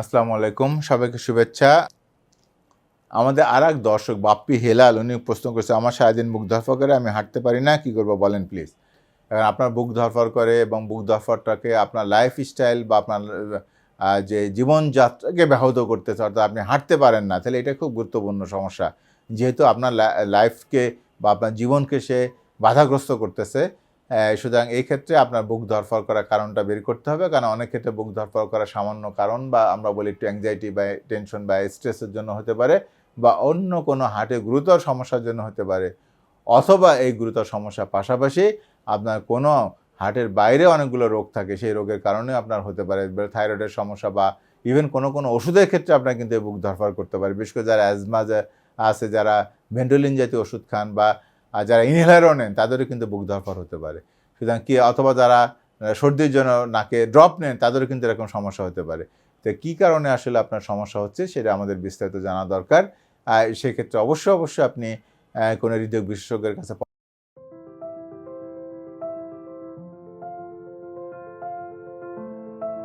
আসসালামু আলাইকুম, সবাইকে শুভেচ্ছা। আমাদের আর এক দর্শক, বাপ্পি হেলাল, উনি প্রশ্ন করছে, আমার সারাদিন বুক ধরফর করে, আমি হাঁটতে পারি না, কি করব বলেন প্লিজ এখন আপনার বুক ধরফর করে এবং বুক ধরফরটাকে আপনার লাইফ স্টাইল বা আপনার যে জীবনযাত্রাকে ব্যাহত করতেছে, অর্থাৎ আপনি হাঁটতে পারেন না, তাহলে এটা খুব গুরুত্বপূর্ণ সমস্যা। যেহেতু আপনার লাইফকে বা আপনার জীবনকে সে বাধাগ্রস্ত করতেছে সুতরাং এই ক্ষেত্রে আপনার বুক ধরফর করার কারণটা বের করতে হবে, কারণ অনেক ক্ষেত্রে বুক ধরফর করার সামান্য কারণ বা আমরা বলি একটু অ্যাংজাইটি বা টেনশন বা স্ট্রেসের জন্য হতে পারে বা অন্য কোনো হার্টে গুরুতর সমস্যার জন্য হতে পারে। অথবা এই গুরুতর সমস্যার পাশাপাশি আপনার কোনো হার্টের বাইরে অনেকগুলো রোগ থাকে, সেই রোগের কারণে আপনার হতে পারে থাইরয়েডের সমস্যা বা ইভেন কোনো কোনো ওষুধের ক্ষেত্রে আপনার কিন্তু এই বুক ধরফর করতে পারে। বিশেষ করে যারা অ্যাজমা আছে, যারা ভেন্টোলিন জাতীয় ওষুধ খান বা আর যারা ইনহেলারও নেন, তাদেরও কিন্তু বুক ধরফর হতে পারে। সুতরাং কি, অথবা যারা সর্দির জন্য নাকে ড্রপ নেন, তাদেরও কিন্তু এরকম সমস্যা হতে পারে। তো কী কারণে আসলে আপনার সমস্যা হচ্ছে, সেটা আমাদের বিস্তারিত জানা দরকার। আর সেক্ষেত্রে অবশ্যই অবশ্যই আপনি কোনো হৃদয় বিশেষজ্ঞের কাছে